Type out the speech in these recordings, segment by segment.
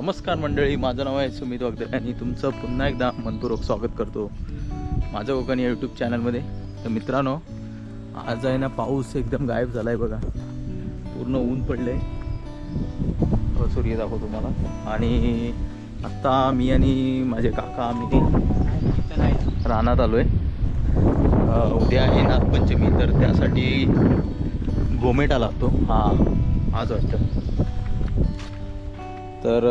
नमस्कार मंडळी माझं नाव आहे सुमित वागदे आणि तुमचं पुन्हा एकदा मनपूर्वक स्वागत करतो माझं कोकण या यूट्यूब चॅनलमध्ये तर मित्रांनो आज आहे ना पाऊस एकदम गायब झाला आहे बघा. पूर्ण ऊन पडलं आहे सूर्य दाखवतो तुम्हाला. आणि आत्ता मी आणि माझे काका आम्ही रानात आलो आहे उद्या आहे नागपंचमी तर त्यासाठी गोमेटा लागतो. हा आज वाटतं. तर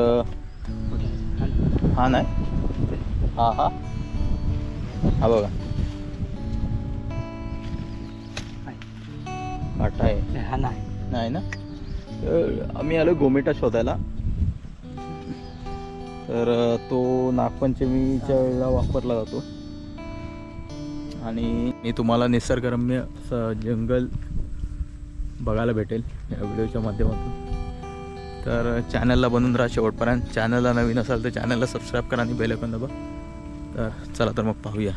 हा नाही हा हा. हा बघा. काटा आहे. हा नाही. नाही ना? तर आम्ही आलो गोमेटा शोधायला. तर तो नागपंचमीच्या वेळेला वापरला जातो. आणि मी तुम्हाला निसर्गरम्य असं जंगल बघायला भेटेल या व्हिडिओच्या माध्यमातून. तर चॅनलला बनून राहा शेवटपर्यंत. चॅनलला नवीन असाल तर चॅनलला सबस्क्राईब करा आणि बेलकन दाबा. तर चला तर मग पाहूया.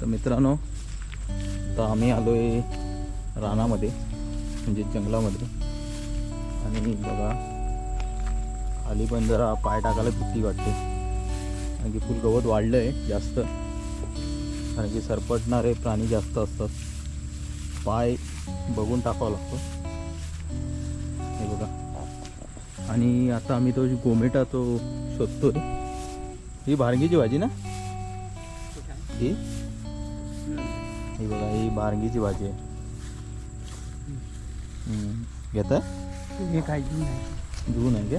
तर मित्रांनो तर आम्ही आलो आहे रानामध्ये म्हणजे जंगलामध्ये. आणि बघा खाली पण जरा पाय टाकायला भीती वाटते. कारण की फुल गवत वाढलं आहे जास्त. कारण की सरपटणारे प्राणी जास्त असतात. पाय बघून टाकावा लागतो. हे बघा. आणि आता आम्ही तो गोमेटा तो शोधतोय. ही भारंगीची भाजी ना? ही? ही बघा ही भारंगीची भाजी आहे. हम्म. घेताय हे खायची नाही जून आहे का?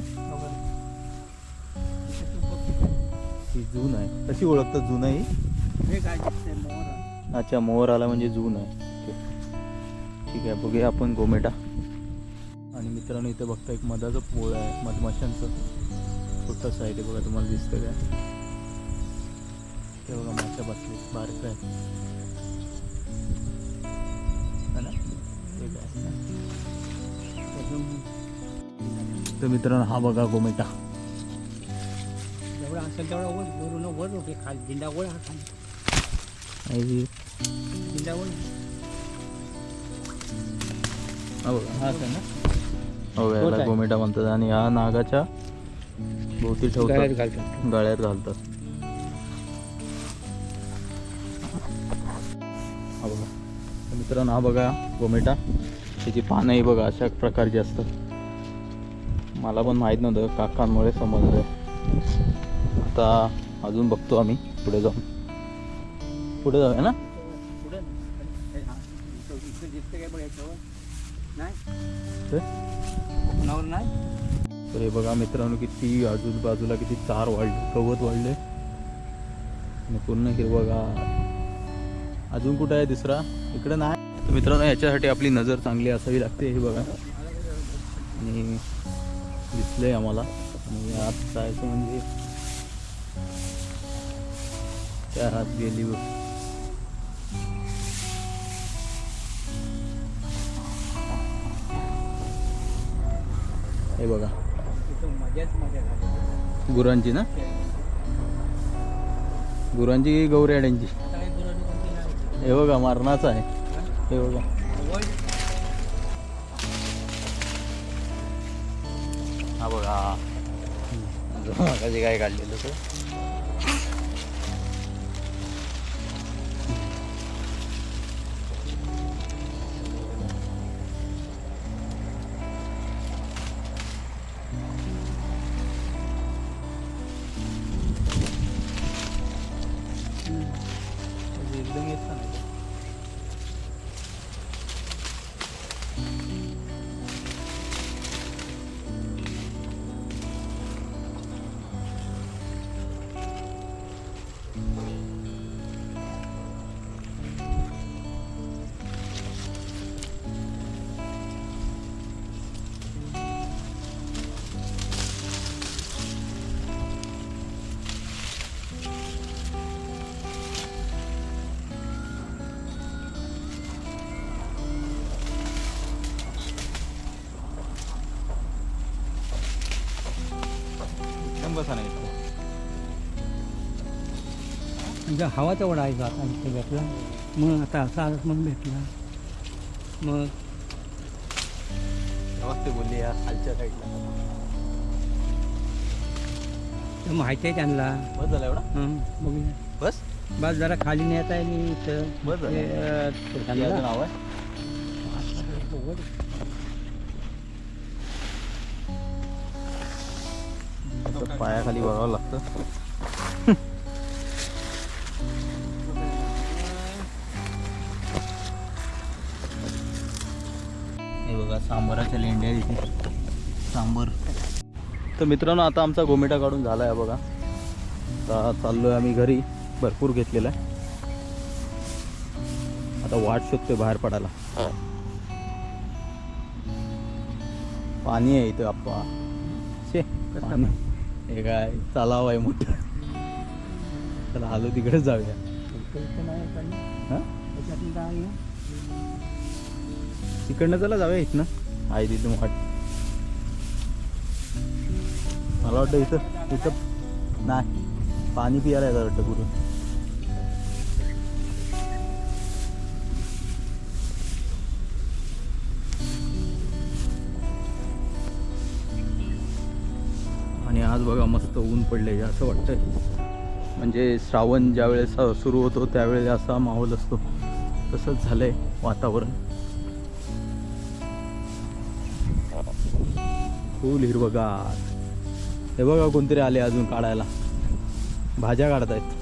ही जून आहे. कशी ओळखतात जून आहे ही? अच्छा मोहर आला म्हणजे जून आहे. ठीक आहे बघूया आपण गोमेटा. मित्रांनो इथे बघता एक मधाचं पोळ आहे मधमाशांचं. छोटंसं आहे ते बघा तुम्हाला दिसतं काय ते बघा माशा बसले बारक आहे है? हे? तर मित्रांनो हा बघा गोमेटा. जेवढा असेल तेवढा वर वर होते खाली. दिंडा वर हा खाली. दिंडा वर हा बघा आहे ना? हो याला. गोमेटा म्हणतात आणि हा नागाच्या भोवती ठेवतात. गळ्यात घालतात. गळ्यात घालतात. हा बघा. तर मित्रांनो हा बघा गोमेटा. त्याची पानंही बघा अशा प्रकारची असतात. मला पण माहीत नव्हतं काकांमुळे समजलं आता अजून बघतो आम्ही पुढे जाऊन. पुढे जाऊया ना? नाही. नाही. तर हे बघा मित्रांनो किती आजूबाजूला किती चार वाढले गवत वाढले. आणि पूर्ण हिरवगार. अजून कुठं आहे दुसरा? इकडे नाही. तर मित्रांनो याच्यासाठी आपली नजर चांगली असावी लागते हे बघा. आणि दिसलंय आम्हाला. आणि आत जायचं म्हणजे त्या हात गेली बघ. हे बघा. गुरांची ना? गुरांची नाही हे बघा मरणाचं आहे. हे? बघा. हा बघा. कधी काय काढलेलं तो म्हणजे हवा तेवढा आहे आता इथे भेटला. मग आता असा आलाच म्हणून भेटला. मग नमस्ते बोलली या खालच्या साईडला माहिती आहे त्यांना. बस झाला एवढा? हं, बघूया. बस? बस जरा खाली नेत आहे मी इथं. बस नाव आहे? पायाखाली बघावं लागतं. बघा सांबाराच्या लेंड्या इथे. सांबर. तर मित्रांनो आता आमचा गोमिटा काढून झाला आहे बघा. आता चाललो आहे आम्ही घरी. भरपूर घेतलेला आहे. आता वाट शोधतोय बाहेर पडायला. पाणी आहे इथं आप्पा. शे. हे काय चालाव आहे मोठं. चला आलो तिकडेच जाऊया. इकडनं तिकडनं चला जाऊया इथनं. आहे तिथून वाट मला वाटतं इथं इथं नाही. पाणी पियाला येतं वाटतं पुढे. आणि आज बघा मस्त ऊन पडले असं वाटतंय. म्हणजे श्रावण ज्यावेळेस सुरू होतो त्यावेळेस असा माहोल असतो. तसंच झालंय वातावरण. फुल हिरवगार. हे बघा कोणतरी आले अजून काढायला. भाज्या काढतायत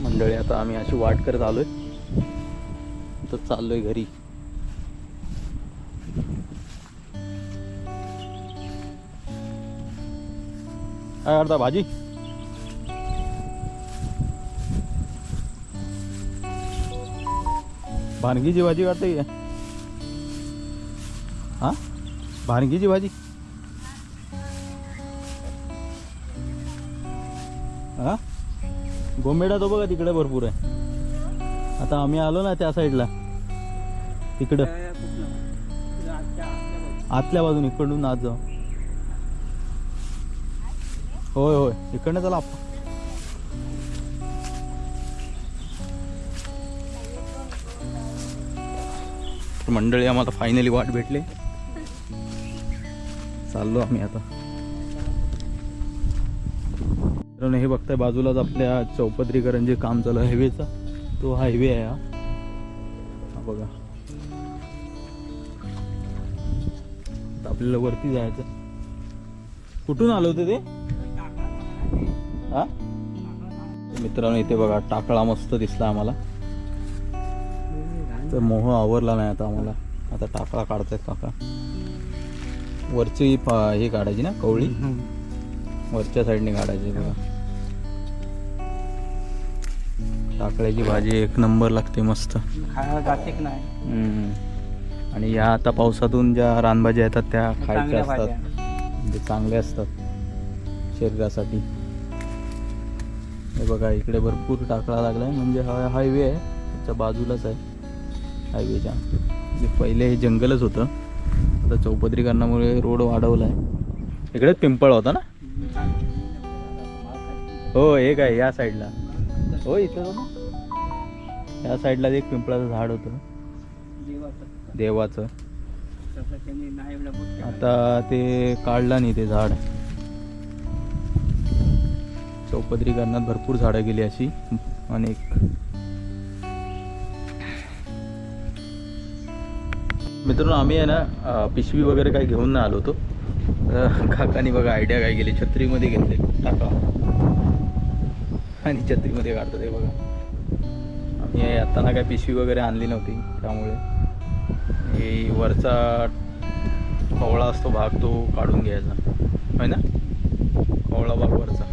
मंडळी आता आम्ही अशी वाट करत आलोय. तर चाललोय घरी. काय करता भाजी? भानगीची भाजी काढते भानगीची भाजी. हा? गोमेडा तो बघा तिकडे भरपूर आहे. आता आम्ही आलो ना त्या साईडला. तिकडं. आतल्या- बाजून इकडून आत जाऊ. होय होय. इकडनं चला. आपण मंडळी आम्हाला फायनली वाट भेटले. चाललो आम्ही आता. मित्रांनो, हे बघताय बाजूलाच आपल्या चौपदरीकरण जे काम चालू आहे हायवेचा तो हायवे आहे हा. बघा. आपल्याला वरती जायचं कुठून आलो होते ते? हा? मित्रांनो इथे बघा टाकळा मस्त दिसला आम्हाला. तर मोह आवरला नाही आता आम्हाला. आता टाकळा काढतायत काका. वरची पा- हे काढायची ना कवळी. वरच्या साईडने काढायची बघा. टाकळ्याची भाजी एक नंबर लागते मस्त. आणि या आता पावसातून ज्या रानभाज्या येतात त्या खायच्या असतात. म्हणजे चांगल्या असतात. शरीरासाठी. हे बघा इकडे भरपूर टाकळा लागलाय. म्हणजे हा हायवे आहे. त्याच्या बाजूलाच आहे. हायवेच्या म्हणजे पहिले हे जंगलच होतं. आता चौपदरीकरणामुळे रोड वाढवला आहे इकडेच पिंपळ होता ना? हो एक आहे या साईडला. हो इथं या साईडला एक पिंपळाचं झाड होतं. देवाचं. आता ते काढलं नाही ते झाड. चौपदरीकरणात भरपूर झाडं गेली अशी. अनेक. मित्रांनो आम्ही आहे ना पिशवी वगैरे काही घेऊन नाही आलो होतो. काकानी बघा आयडिया काय केली. छत्रीमध्ये घेतले. टाका. आणि छत्रीमध्ये काढतो ते बघा. आम्ही येताना काय पिशवी वगैरे आणली नव्हती त्यामुळे. हे वरचा कवळा असतो भाग तो काढून घ्यायचा. होय ना? कवळा भाग वरचा.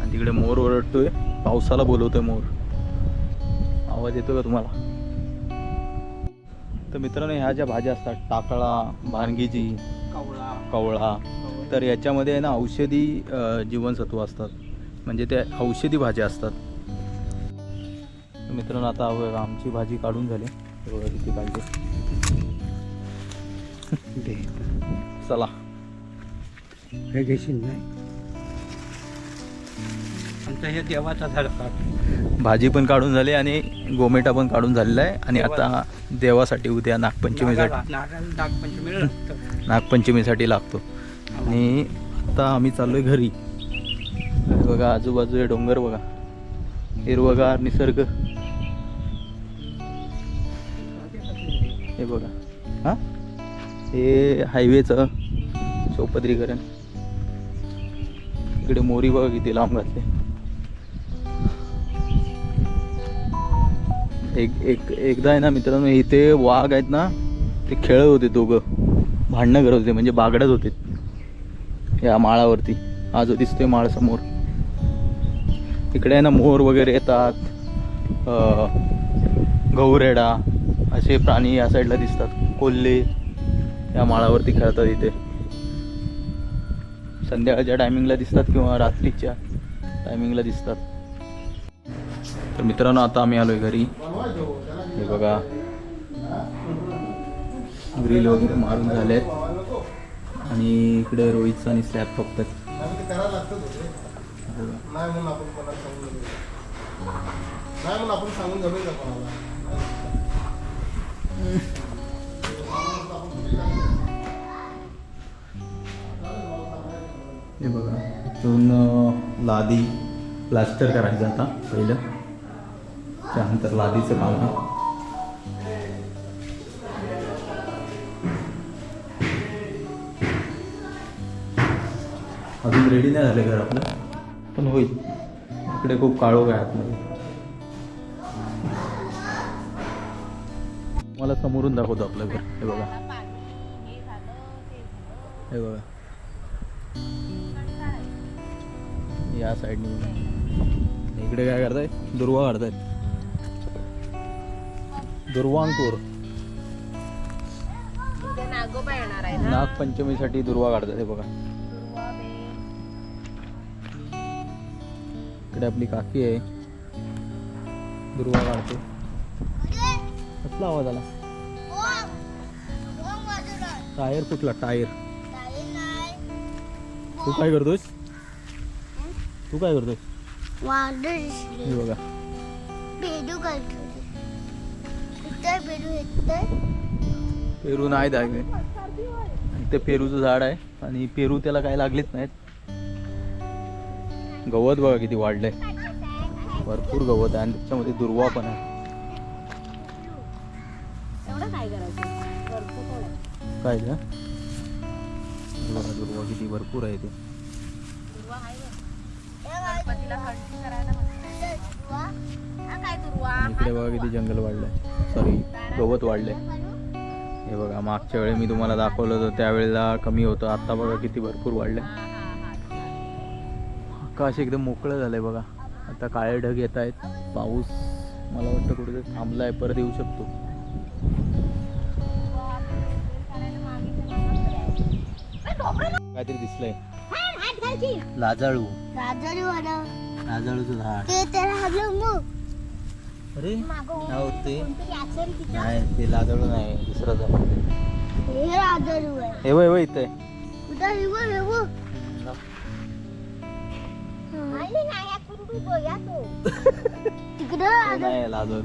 आणि तिकडे मोर ओरडतोय. पावसाला बोलवतोय मोर. आवाज येतो का तुम्हाला? तर मित्रांनो ह्या ज्या भाज्या असतात टाकळा भानगीची कवळा. कवळा तर याच्यामध्ये आहे ना औषधी जीवनसत्व असतात. म्हणजे ते औषधी भाज्या असतात. तर मित्रांनो आता आमची भाजी काढून झाली. किती पाहिजे. चला. हे घेशील नाही? आमचं हे देवाचा भाजी पण काढून झाली आणि गोमेटा पण काढून झालेला आहे. आणि आता देवासाठी उद्या नागपंचमीसाठी नागपंचमीला. नागपंचमीसाठी लागतो. आणि आता आम्ही चाललोय घरी. हे बघा आजूबाजू डोंगर बघा. हिरवगार निसर्ग. हे बघा. हा? हे हायवेचं चौपदरीकरण. इकडे मोरी बघा किती लांब घातले एक एक एकदा आहे ना मित्रांनो इथे वाघ आहेत ना ते खेळत होते दोघं. भांडणं करत होते म्हणजे बागडत होते. या माळावरती. आज दिसतोय माळ समोर. इकडे आहे ना मोर वगैरे येतात. गौरेडा असे प्राणी या साईडला दिसतात. कोल्हे या माळावरती खेळतात इथे. संध्याकाळच्या टायमिंगला दिसतात किंवा रात्रीच्या टायमिंगला दिसतात. तर मित्रांनो आता आम्ही आलोय घरी. हे बघा. ग्रिल वगैरे मारून झालेत. आणि इकडे रोहितचा आणि स्लॅब फक्त. आपण सांगून लादी प्लास्टर करायचं आता पहिलं. त्यानंतर लादीचं काम आहे अजून रेडी नाही झालं घर आपलं. पण होईल. इकडे खूप काळोख आहे आतमध्ये. मला समोरून दाखवतो आपलं घर. हे बघा. हे बघा. या साईडने. इकडे काय करताय? दुर्वा काढतायत. दुर्वांकूर. उद्या नागोबा येणार आहे ना? नागपंचमीसाठी दुर्वा काढतात हे बघा. इकडे आपली काकी आहे. दुर्वा काढते. कसला आवाज आला? टायर कुठला टायर. तू काय करतोस तू काय करतोस हे बघा. पेरू करतो इतर पेरू येतोय पेरू नाही दागे ते पेरूचं झाड आहे. आणि पेरू त्याला काय लागलीच नाहीत. गवत बघा किती वाढलंय. भरपूर गवत आहे आणि त्याच्यामध्ये दुर्वा पण आहे. एवढं काय करायचं? थोडं. काय? दुर्वा किती भरपूर आहे ते दुर्वा आहे बघ. गणपतीला हळदी करायला मस्त. हा काय दुर्वा आणि इकडे बघा किती जंगल वाढलंय. सॉरी गवत वाढलंय. हे बघा मागच्या वेळी मी तुम्हाला दाखवलं होतं त्यावेळेला कमी होतं. आता बघा किती भरपूर वाढलंय. आकाश एकदम मोकळं झालंय बघा. आता काळे ढग येत आहेत. पाऊस मला वाटतं कुठेतरी थांबलाय परत येऊ शकतो. काहीतरी दिसलंय. लाजाळू. वाडा लाजाळूचं झाड. ते त्याला हल्लो मग. अरे नाही ते लाजाळू नाही दुसरं झाड. हे राजारू आहे. हे वय वय इथं आहे. कुठं हे बघ, हे बघ. आले ना, या कुंडू बघ, या तो. तिकडं ते राजारू. नाही लाजाळू.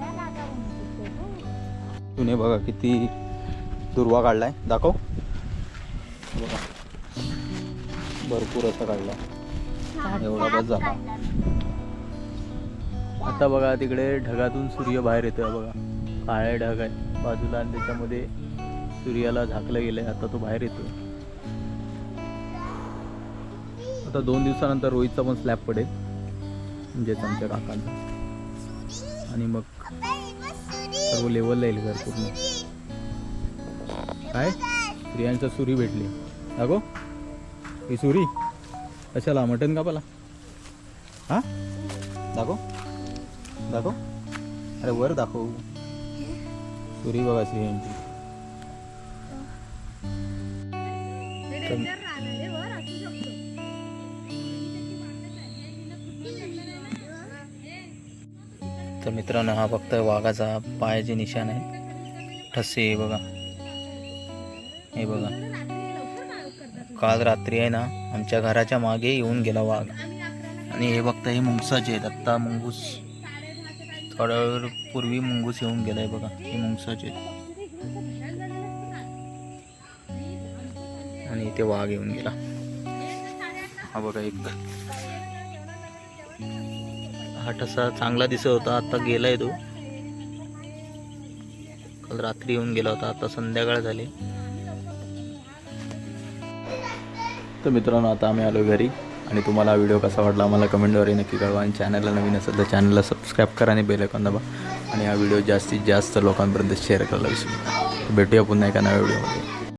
म्हणते. तुम्ही बघा किती दुर्वा काढलाय. दाखव. बघा. भरपूर असा काढलाय एवढा बस झाला. आता बघा तिकडे ढगातून सूर्य बाहेर येतोय बघा. काळे ढग आहे बाजूला आणि त्याच्यामध्ये सूर्याला झाकलं गेलंय. आता तो बाहेर येतोय. आता दोन दिवसानंतर रोहितचा पण स्लॅब पडेल. म्हणजेच आमच्या काकांचा. आणि मग सर्व लेवलला येईल घर पूर्ण. काय? स्त्रियांचा सुरी भेटली. दाखव. ही सुरी कशाला मटन कापाला हा? दाखव. दाखव. अरे वर दाखव. सुरी बघा तर- तर मित्रांनो हा फक्त वाघाचा पायाचे निशाण आहे. ठसे हे बघा. हे बघा. काल रात्री आहे ना आमच्या घराच्या मागे येऊन गेला वाघ. आणि हे बघता हे मुंगसाचे आहेत आत्ता मुंगूस. थोड्या वेळ पूर्वी मुंगूस येऊन गेला आहे बघा हे मुंगसाचे आहेत आणि इथे वाघ येऊन गेला. हा बघा एक हा ठसा चांगला दिसत होता आत्ता गेलाय तो. काल रात्री येऊन गेला होता आता संध्याकाळ झाली. तर मित्रांनो आता आम्ही आलो घरी. आणि तुम्हाला हा व्हिडिओ कसा वाटला आम्हाला कमेंटद्वारे नक्की कळवा. आणि चॅनलला नवीन असेल तर चॅनलला सबस्क्राईब करा आणि बेलकॉन दाबा. आणि हा व्हिडिओ जास्तीत जास्त लोकांपर्यंत शेअर करायला विसरू भेटूया पुन्हा एका नव्या व्हिडिओमध्ये.